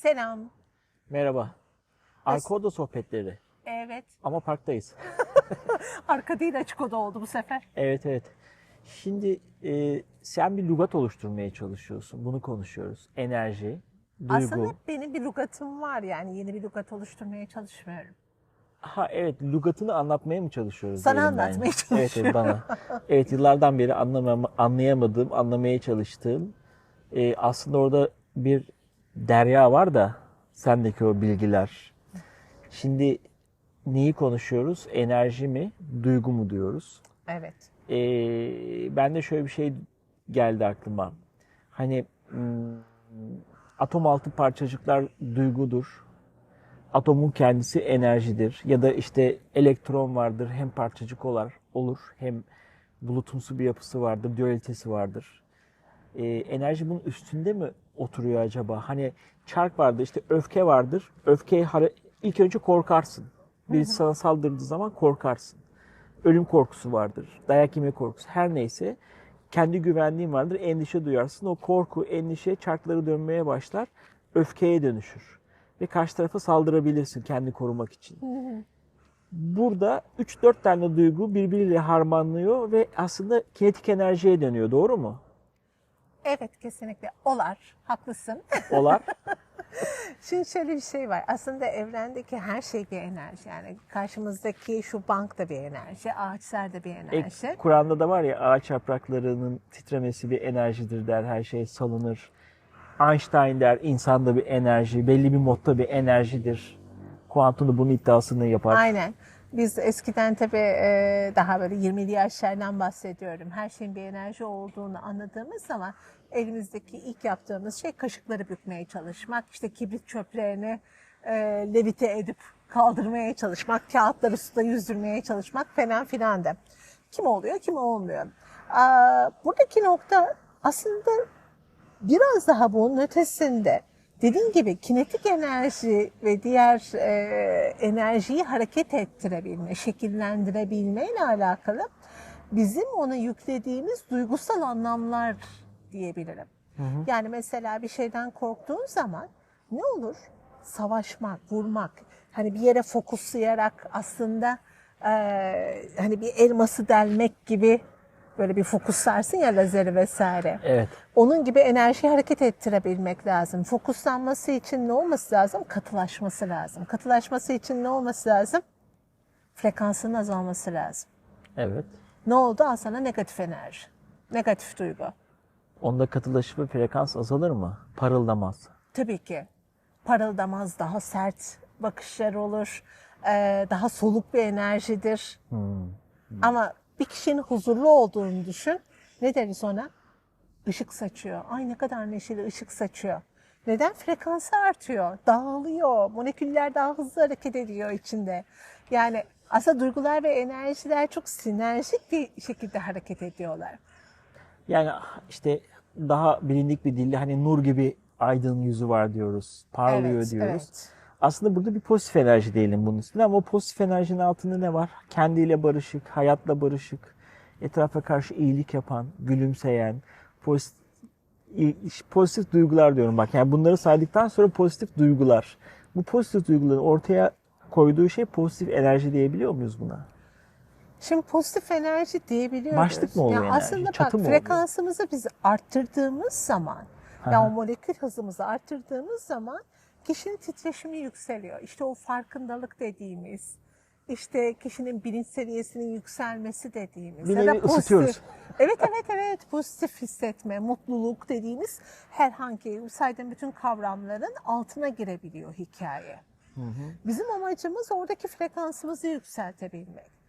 Selam. Merhaba. Arka oda sohbetleri. Evet. Ama parktayız. Arka değil açık oda oldu bu sefer. Evet evet. Şimdi e, sen bir lügat oluşturmaya çalışıyorsun. Bunu konuşuyoruz. Enerji, duygu. Aslında benim bir lügatım var yani yeni bir lügat oluşturmaya çalışmıyorum. Ha evet lügatını anlatmaya mı çalışıyoruz? Sana anlatmaya bence. Evet, evet bana. evet yıllardan beri anlamam, anlayamadığım, anlamaya çalıştığım e, aslında orada bir derya var da sendeki o bilgiler. Şimdi neyi konuşuyoruz? Enerji mi, duygu mu diyoruz? Evet. Ee, ben de şöyle bir şey geldi aklıma. Hani hmm, atom altı parçacıklar duygudur. Atomun kendisi enerjidir. Ya da işte elektron vardır. Hem parçacık olar, olur hem bulutumsu bir yapısı vardır, dualitesi vardır. Ee, enerji bunun üstünde mi oturuyor acaba? Hani çark vardır, işte öfke vardır. Öfkeye hare- ilk önce korkarsın. Birisi sana saldırdığı zaman korkarsın ölüm korkusu vardır, dayak yeme korkusu, her neyse kendi güvenliğin vardır, endişe duyarsın. O korku, endişe çarkları dönmeye başlar, öfkeye dönüşür. Ve karşı tarafa saldırabilirsin kendini korumak için. Burada 3-4 tane duygu birbiriyle harmanlıyor ve aslında kinetik enerjiye dönüyor. Doğru mu? Evet kesinlikle. Olar. Haklısın. Olar. Şimdi şöyle bir şey var. Aslında evrendeki her şey bir enerji. Yani karşımızdaki şu bank da bir enerji, ağaçlar da bir E, enerji. Kur'an'da da var ya ağaç yapraklarının titremesi bir enerjidir der. Her şey salınır. Einstein der insan da bir enerji, belli bir modda bir enerjidir. Kuantum da bunun iddiasını yapar. Aynen. Biz eskiden tabii e, daha böyle 20'li yaşlardan bahsediyorum. Her şeyin bir enerji olduğunu anladığımız zaman elimizdeki ilk yaptığımız şey kaşıkları bükmeye çalışmak. İşte kibrit çöplerini e, levite edip kaldırmaya çalışmak, kağıtları suda yüzdürmeye çalışmak falan filan da. Kim oluyor, kim olmuyor. Buradaki nokta aslında biraz daha bunun ötesinde dediğim gibi kinetik enerji ve diğer e, enerjiyi hareket ettirebilme, şekillendirebilme ile alakalı bizim ona yüklediğimiz duygusal anlamlar diyebilirim. Yani mesela bir şeyden korktuğun zaman ne olur? Savaşmak, vurmak, hani bir yere fokuslayarak aslında e, hani bir elması delmek gibi böyle bir fokuslarsın ya lazeri vesaire. Evet. Onun gibi enerjiyi hareket ettirebilmek lazım. Fokuslanması için ne olması lazım? Katılaşması lazım. Katılaşması için ne olması lazım? Frekansının azalması lazım. Evet. Ne oldu? Al sana negatif enerji. Negatif duygu. Onda katılaşıp ve frekans azalır mı? Parıldamaz. Tabii ki. Parıldamaz, daha sert bakışlar olur. Ee, daha soluk bir enerjidir. Ama bir kişinin huzurlu olduğunu düşün. Ne deriz ona? Işık saçıyor. Ay ne kadar neşeli ışık saçıyor. Neden? Frekansı artıyor, dağılıyor. Moleküller daha hızlı hareket ediyor içinde. Yani aslında duygular ve enerjiler çok sinerjik bir şekilde hareket ediyorlar. Yani işte daha bilindik bir dille hani nur gibi aydın yüzü var diyoruz. Parlıyor Evet, diyoruz. evet. Aslında burada bir pozitif enerji diyelim bunun üstüne ama o pozitif enerjinin altında ne var? Kendiyle barışık, hayatla barışık, etrafa karşı iyilik yapan, gülümseyen, pozitif, pozitif duygular diyorum bak. Yani bunları saydıktan sonra pozitif duygular. Bu pozitif duyguların ortaya koyduğu şey pozitif enerji diyebiliyor muyuz buna? Şimdi pozitif enerji diyebiliyoruz. Başlık mı oluyor Ya enerji? Aslında Çatı bak frekansımızı biz arttırdığımız zaman, ya o molekül hızımızı arttırdığımız zaman kişinin titreşimi yükseliyor. İşte o farkındalık dediğimiz, işte kişinin bilinç seviyesinin yükselmesi dediğimiz. Bir nevi pozitif- ısıtıyoruz. Evet evet evet pozitif hissetme, mutluluk dediğimiz herhangi saydığım bütün kavramların altına girebiliyor hikaye. Bizim amacımız oradaki frekansımızı yükseltebilmek.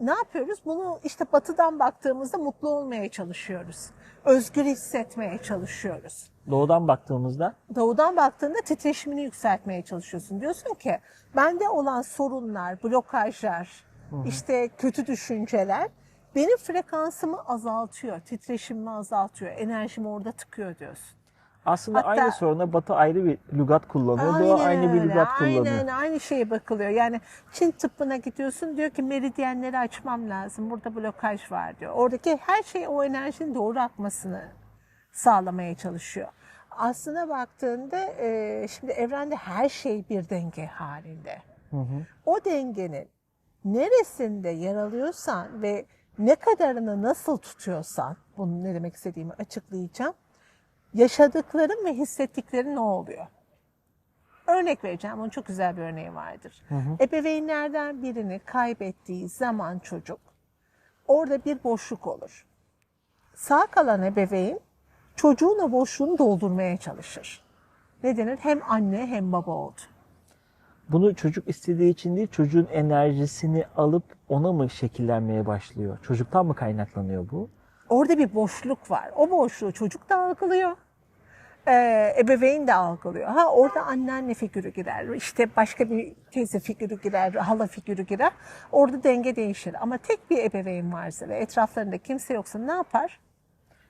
Ne yapıyoruz? Bunu işte batıdan baktığımızda mutlu olmaya çalışıyoruz. Özgür hissetmeye çalışıyoruz. Doğudan baktığımızda Doğudan baktığında titreşimini yükseltmeye çalışıyorsun. Diyorsun ki bende olan sorunlar, blokajlar, işte kötü düşünceler benim frekansımı azaltıyor, titreşimimi azaltıyor, enerjimi orada tıkıyor diyorsun. Aslında Hatta- aynı soruna Batı ayrı bir lügat kullanıyor, Doğu aynı bir lügat kullanıyor. Aynen aynı şeye bakılıyor. Yani Çin tıbbına gidiyorsun diyor ki meridyenleri açmam lazım. Burada blokaj var diyor. Oradaki her şey o enerjinin doğru akmasını sağlamaya çalışıyor. aslına baktığında e, şimdi evrende her şey bir denge halinde. Hı hı. O dengenin neresinde yer alıyorsan ve ne kadarını nasıl tutuyorsan, bunu ne demek istediğimi açıklayacağım. Yaşadıkların ve hissettiklerin ne oluyor? Örnek vereceğim. Onun çok güzel bir örneği vardır. Ebeveynlerden birini kaybettiği zaman çocuk orada bir boşluk olur. Sağ kalan ebeveyn çocuğun o boşluğunu doldurmaya çalışır. Ne denir? Hem anne hem baba oldu. Bunu çocuk istediği için değil, çocuğun enerjisini alıp ona mı şekillenmeye başlıyor? Çocuktan mı kaynaklanıyor bu? Orada bir boşluk var. O boşluğu çocuk da algılıyor. Ee, ebeveyn de algılıyor. Ha orada anneanne figürü girer. işte başka bir teyze figürü girer, hala figürü girer. Orada denge değişir. Ama tek bir ebeveyn varsa ve etraflarında kimse yoksa ne yapar?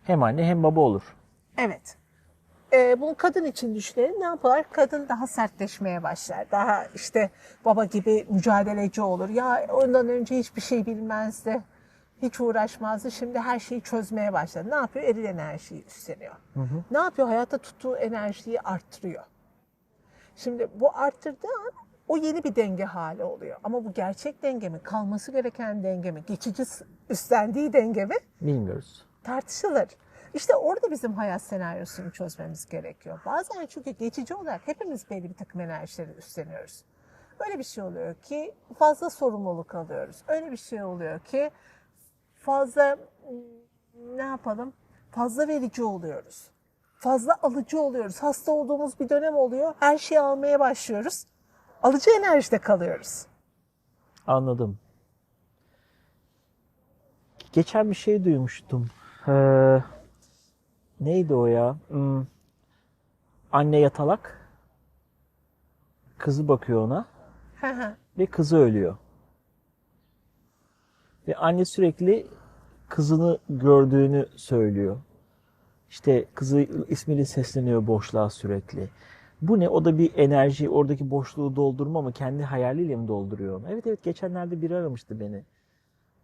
Hem anne hem baba olur. Evet. Ee, bunu kadın için düşünelim. Ne yapar? Kadın daha sertleşmeye başlar. Daha işte baba gibi mücadeleci olur. Ya ondan önce hiçbir şey bilmezdi. Hiç uğraşmazdı. Şimdi her şeyi çözmeye başladı. Ne yapıyor? Eril enerjiyi üstleniyor. Ne yapıyor? Hayatta tuttuğu enerjiyi arttırıyor. Şimdi bu arttırdığı an o yeni bir denge hali oluyor. Ama bu gerçek denge mi? Kalması gereken denge mi? Geçici üstlendiği denge mi? Bilmiyoruz. tartışılır. İşte orada bizim hayat senaryosunu çözmemiz gerekiyor. Bazen çünkü geçici olarak hepimiz belli bir takım enerjileri üstleniyoruz. Öyle bir şey oluyor ki fazla sorumluluk alıyoruz. Öyle bir şey oluyor ki fazla hmm, ne yapalım? Fazla verici oluyoruz. Fazla alıcı oluyoruz. Hasta olduğumuz bir dönem oluyor. Her şeyi almaya başlıyoruz. Alıcı enerjide kalıyoruz. Anladım. Geçen bir şey duymuştum. Ee, neydi o ya? Hmm. Anne yatalak. Kızı bakıyor ona ve kızı ölüyor. Ve anne sürekli kızını gördüğünü söylüyor. İşte kızı ismiyle sesleniyor boşluğa sürekli. Bu ne? O da bir enerji, oradaki boşluğu doldurma mı? Kendi hayaliyle mi dolduruyor? Evet evet geçenlerde biri aramıştı beni.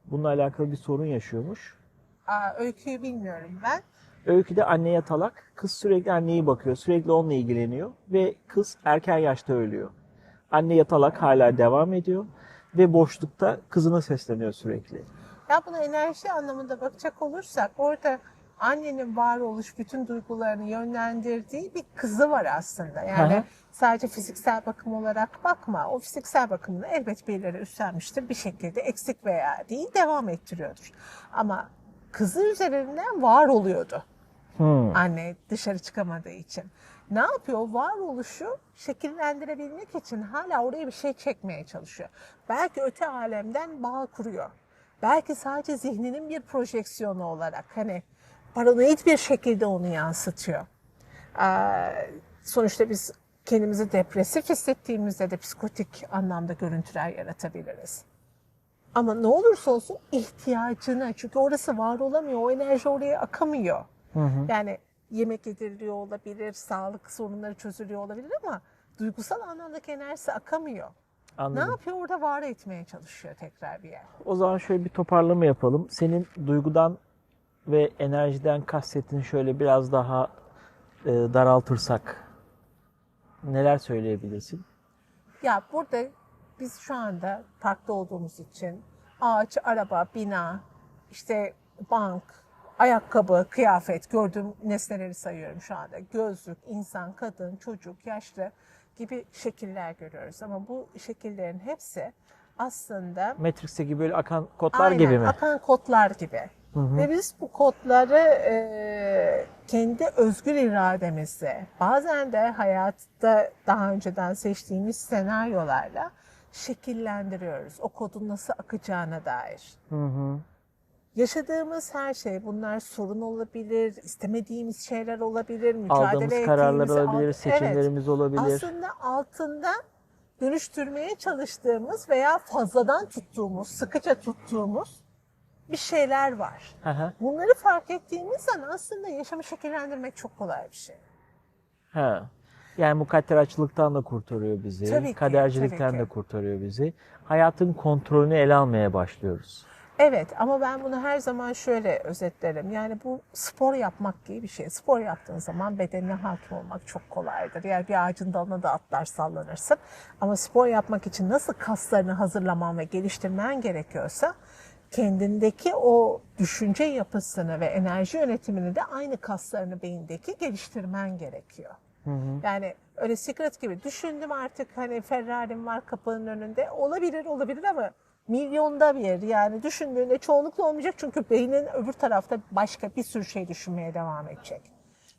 Bununla alakalı bir sorun yaşıyormuş. Aa, öyküyü bilmiyorum ben. Öyküde anne yatalak, kız sürekli anneye bakıyor, sürekli onunla ilgileniyor ve kız erken yaşta ölüyor. Anne yatalak hala devam ediyor ve boşlukta kızına sesleniyor sürekli. Ya buna enerji anlamında bakacak olursak orada annenin varoluş bütün duygularını yönlendirdiği bir kızı var aslında. Yani hı. sadece fiziksel bakım olarak bakma. O fiziksel bakımını elbet birileri üstlenmiştir. Bir şekilde eksik veya değil devam ettiriyordur. Ama kızı üzerinden var oluyordu Hmm. anne dışarı çıkamadığı için. Ne yapıyor? Varoluşu şekillendirebilmek için hala oraya bir şey çekmeye çalışıyor. Belki öte alemden bağ kuruyor. Belki sadece zihninin bir projeksiyonu olarak hani paranoid bir şekilde onu yansıtıyor. Ee, sonuçta biz kendimizi depresif hissettiğimizde de psikotik anlamda görüntüler yaratabiliriz. Ama ne olursa olsun ihtiyacına çünkü orası var olamıyor, o enerji oraya akamıyor. Yani yemek yediriliyor olabilir, sağlık sorunları çözülüyor olabilir ama duygusal anlamdaki enerjisi akamıyor. Ne Anladım. yapıyor? Orada var etmeye çalışıyor tekrar bir yer. O zaman şöyle bir toparlama yapalım. Senin duygudan ve enerjiden kastettiğin şöyle biraz daha e, daraltırsak neler söyleyebilirsin? Ya burada biz şu anda parkta olduğumuz için ağaç, araba, bina, işte bank, ayakkabı, kıyafet gördüğüm nesneleri sayıyorum şu anda. Gözlük, insan, kadın, çocuk, yaşlı gibi şekiller görüyoruz. Ama bu şekillerin hepsi aslında Matrix'teki böyle akan kodlar Aynen, gibi mi? akan kodlar gibi. Ve biz bu kodları e, kendi özgür irademizle, bazen de hayatta daha önceden seçtiğimiz senaryolarla şekillendiriyoruz. O kodun nasıl akacağına dair. Hı hı. Yaşadığımız her şey, bunlar sorun olabilir, istemediğimiz şeyler olabilir, mücadele Aldığımız kararlar ettiğimiz olabilir, alt- seçimlerimiz olabilir. Aslında altında dönüştürmeye çalıştığımız veya fazladan tuttuğumuz, sıkıca tuttuğumuz bir şeyler var. Hı. Bunları fark ettiğimiz an aslında yaşamı şekillendirmek çok kolay bir şey. Ha. Yani mukadderatçılıktan da kurtarıyor bizi. Tabii ki, kadercilikten tabii ki. de kurtarıyor bizi. Hayatın kontrolünü ele almaya başlıyoruz. Evet ama ben bunu her zaman şöyle özetlerim. Yani bu spor yapmak gibi bir şey. Spor yaptığın zaman bedenine hakim olmak çok kolaydır. Yani bir ağacın dalına da atlar sallanırsın. Ama spor yapmak için nasıl kaslarını hazırlaman ve geliştirmen gerekiyorsa kendindeki o düşünce yapısını ve enerji yönetimini de aynı kaslarını beyindeki geliştirmen gerekiyor. Yani öyle secret gibi düşündüm artık hani Ferrari'm var kapının önünde. Olabilir olabilir ama milyonda bir yani düşündüğünde çoğunlukla olmayacak çünkü beynin öbür tarafta başka bir sürü şey düşünmeye devam edecek.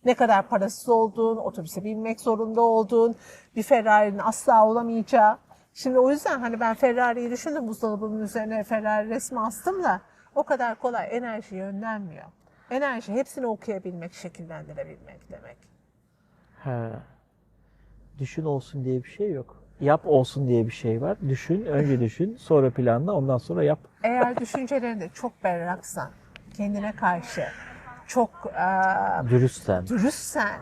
Ne kadar parasız olduğun, otobüse binmek zorunda olduğun, bir Ferrari'nin asla olamayacağı. Şimdi o yüzden hani ben Ferrari'yi düşündüm buzdolabının üzerine Ferrari resmi astım da o kadar kolay enerji yönlenmiyor. Enerji hepsini okuyabilmek, şekillendirebilmek demek. He. Düşün olsun diye bir şey yok. Yap olsun diye bir şey var. Düşün, önce düşün, sonra planla, ondan sonra yap. Eğer düşüncelerinde çok berraksan, kendine karşı çok eee Dürüstsen. dürüstsen,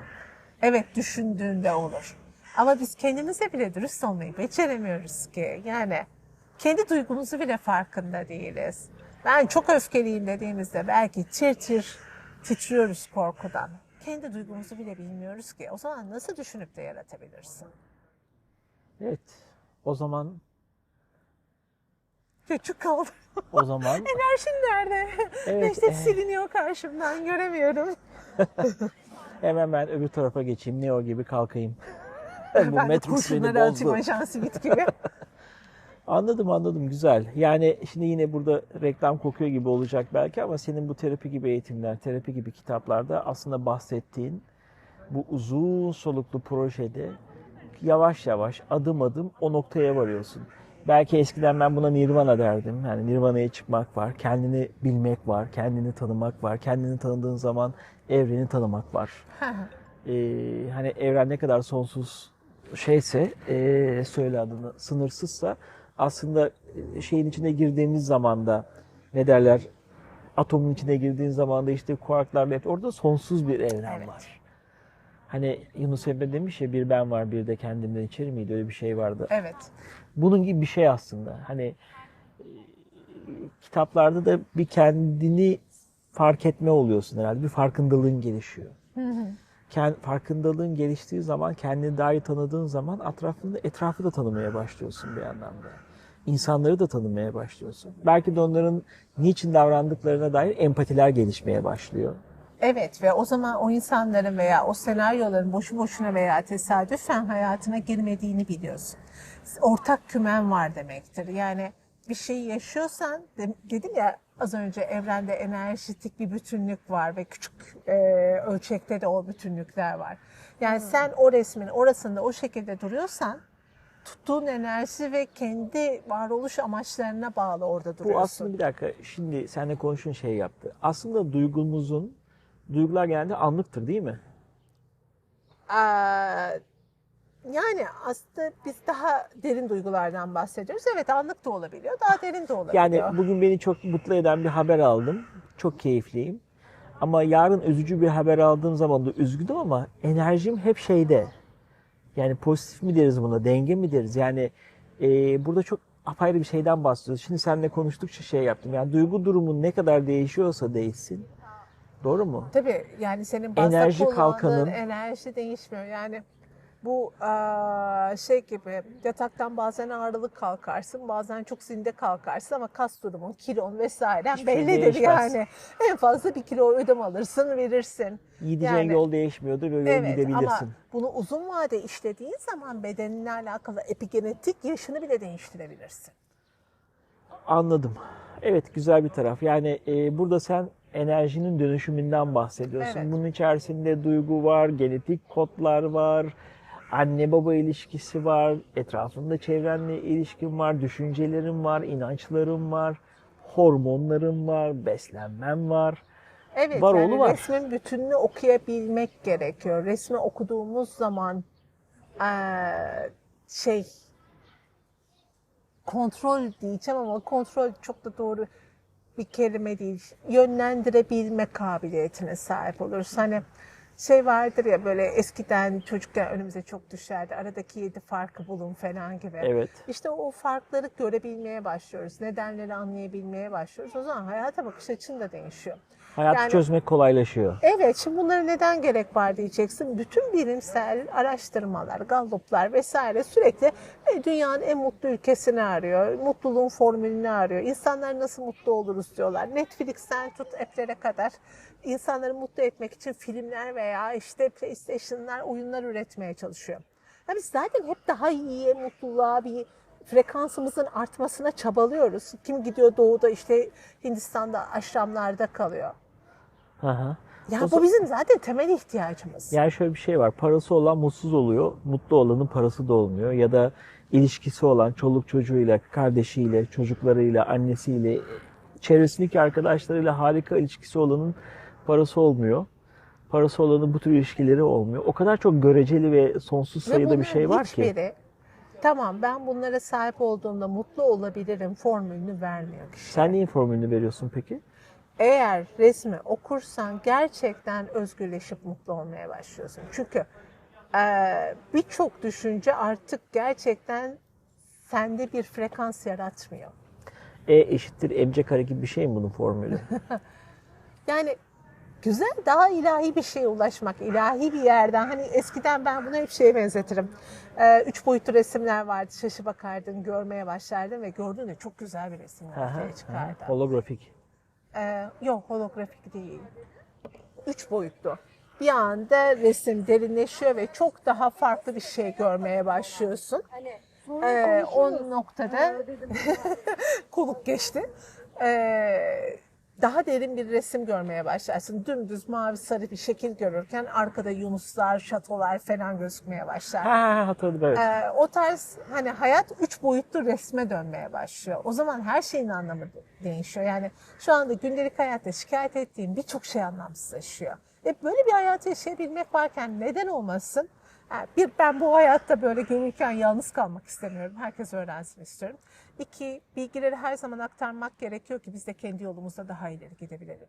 evet düşündüğünde olur. Ama biz kendimize bile dürüst olmayı beceremiyoruz ki. Yani kendi duygumuzu bile farkında değiliz. Ben çok öfkeliyim dediğimizde belki tir tir titriyoruz korkudan. Kendi duygumuzu bile bilmiyoruz ki. O zaman nasıl düşünüp de yaratabilirsin? Evet. O zaman Küçük kaldım. o zaman Enerjin nerede? Evet, Necdet eh. siliniyor karşımdan göremiyorum. hemen ben öbür tarafa geçeyim. Neo gibi kalkayım. Bu ben Matrix beni kurşunları atayım bozdu. ajan simit gibi. Anladım anladım güzel. Yani şimdi yine burada reklam kokuyor gibi olacak belki ama senin bu terapi gibi eğitimler, terapi gibi kitaplarda aslında bahsettiğin bu uzun soluklu projede yavaş yavaş adım adım o noktaya varıyorsun. Belki eskiden ben buna nirvana derdim. Yani nirvana'ya çıkmak var, kendini bilmek var, kendini tanımak var. Kendini tanıdığın zaman evreni tanımak var. Ee, hani evren ne kadar sonsuz şeyse ee, söyle adını sınırsızsa aslında e, şeyin içine girdiğimiz zaman da ne derler atomun içine girdiğin zaman da işte kuarklarla orada sonsuz bir evren Evet. var. Hani Yunus Emre demiş ya bir ben var bir de kendimden içeri miydi öyle bir şey vardı. evet. Bunun gibi bir şey aslında. Hani e, kitaplarda da bir kendini fark etme oluyorsun herhalde. Bir farkındalığın gelişiyor. Kend, farkındalığın geliştiği zaman, kendini daha iyi tanıdığın zaman etrafında etrafı da tanımaya başlıyorsun bir anlamda. İnsanları da tanımaya başlıyorsun. Belki de onların niçin davrandıklarına dair empatiler gelişmeye başlıyor. Evet ve o zaman o insanların veya o senaryoların boşu boşuna veya tesadüfen hayatına girmediğini biliyorsun. Ortak kümen var demektir. Yani bir şeyi yaşıyorsan de- dedim ya az önce evrende enerjitik bir bütünlük var ve küçük e, ölçekte de o bütünlükler var. Yani sen o resmin orasında o şekilde duruyorsan tuttuğun enerji ve kendi varoluş amaçlarına bağlı orada duruyorsun. Bu aslında bir dakika şimdi seninle konuşun şey yaptı. Aslında duygumuzun, duygular genelde anlıktır değil mi? Ee, yani aslında biz daha derin duygulardan bahsediyoruz. Evet anlık da olabiliyor, daha derin de olabiliyor. Yani bugün beni çok mutlu eden bir haber aldım. Çok keyifliyim. Ama yarın üzücü bir haber aldığım zaman da üzgünüm ama enerjim hep şeyde. Yani pozitif mi deriz buna, denge mi deriz? Yani e, burada çok apayrı bir şeyden bahsediyoruz. Şimdi seninle konuştukça şey yaptım. Yani duygu durumun ne kadar değişiyorsa değişsin. Doğru mu? Tabii yani senin Enerji enerji kalkanın- enerji değişmiyor. Yani bu aa, şey gibi yataktan bazen ağırlık kalkarsın, bazen çok zinde kalkarsın ama kas durumun, kilon vesairen Hiçbir şey bellidir değişmez. yani. En fazla bir kilo ödem alırsın, verirsin. Gideceğin Yani- yol değişmiyordur ve yol Evet gidebilirsin. ama bunu uzun vade işlediğin zaman bedeninle alakalı epigenetik yaşını bile değiştirebilirsin. Anladım. Evet güzel bir taraf. Yani e, burada sen enerjinin dönüşümünden bahsediyorsun. Evet. Bunun içerisinde duygu var, genetik kodlar var, anne baba ilişkisi var, etrafında çevrenle ilişkin var, düşüncelerin var, inançların var, hormonların var, beslenmen var. Evet Var yani var. resmin bütününü okuyabilmek gerekiyor. Resmi okuduğumuz zaman eee, şey kontrol diyeceğim ama kontrol çok da doğru bir kelime değil. Yönlendirebilme kabiliyetine sahip oluruz. Hani Şey vardır ya böyle eskiden çocukken önümüze çok düşerdi. Aradaki yedi farkı bulun falan gibi. Evet. İşte o farkları görebilmeye başlıyoruz. Nedenleri anlayabilmeye başlıyoruz. O zaman hayata bakış açın da değişiyor. Hayatı Yani- çözmek kolaylaşıyor. Evet, şimdi bunlara neden gerek var diyeceksin. Bütün bilimsel araştırmalar, galluplar vesaire sürekli dünyanın en mutlu ülkesini arıyor. Mutluluğun formülünü arıyor. İnsanlar nasıl mutlu oluruz diyorlar. Netflix'ten tut app'lere kadar insanları mutlu etmek için filmler veya işte PlayStation'lar, oyunlar üretmeye çalışıyor. Ya biz zaten hep daha iyiye, mutluluğa, bir frekansımızın artmasına çabalıyoruz. Kim gidiyor doğuda işte Hindistan'da aşramlarda kalıyor. Hı. Ya O bu bizim zaten temel ihtiyacımız. Yani şöyle bir şey var. Parası olan mutsuz oluyor. Mutlu olanın parası da olmuyor. Ya da ilişkisi olan çoluk çocuğuyla, kardeşiyle, çocuklarıyla, annesiyle, çevresindeki arkadaşlarıyla harika ilişkisi olanın parası olmuyor. Parası olanın bu tür ilişkileri olmuyor. O kadar çok göreceli ve sonsuz Ve sayıda bir şey var ki. hiçbiri, Tamam ben bunlara sahip olduğumda mutlu olabilirim formülünü vermiyor kişi. Sen neyin formülünü veriyorsun peki? Eğer resmi okursan gerçekten özgürleşip mutlu olmaya başlıyorsun. Çünkü eee, birçok düşünce artık gerçekten sende bir frekans yaratmıyor. E eşittir mc kare gibi bir şey mi bunun formülü? Yani güzel, daha ilahi bir şeye ulaşmak, ilahi bir yerden. Hani eskiden ben bunu hep şeye benzetirim. Ee, üç boyutlu resimler vardı, şaşı bakardın, görmeye başlardın ve gördüğünde çok güzel bir resim ortaya hı. çıkardı. Holografik. Ee, yok, holografik değil. Üç boyutlu. Bir anda resim derinleşiyor ve çok daha farklı bir şey görmeye başlıyorsun. Ee, o noktada konuk geçti. Ee, daha derin bir resim görmeye başlarsın. Dümdüz mavi sarı bir şekil görürken arkada yunuslar, şatolar falan gözükmeye başlar. Ha, ha, ha, hatırladım evet. Ee, o tarz hani hayat üç boyutlu resme dönmeye başlıyor. O zaman her şeyin anlamı de- değişiyor. Yani şu anda gündelik hayatta şikayet ettiğim birçok şey anlamsızlaşıyor. E böyle bir hayat yaşayabilmek varken neden olmasın? Bir, ben bu hayatta böyle görürken yalnız kalmak istemiyorum. Herkes öğrensin istiyorum. İki, bilgileri her zaman aktarmak gerekiyor ki biz de kendi yolumuzda daha ileri gidebilelim.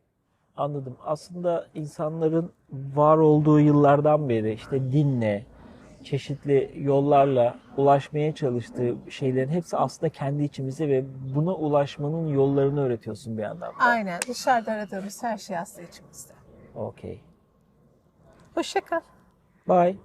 Anladım. Aslında insanların var olduğu yıllardan beri işte dinle, çeşitli yollarla ulaşmaya çalıştığı şeylerin hepsi aslında kendi içimizde ve buna ulaşmanın yollarını öğretiyorsun bir yandan. da. Aynen. Dışarıda aradığımız her şey aslında içimizde. Okey. Hoşça kal. Bye.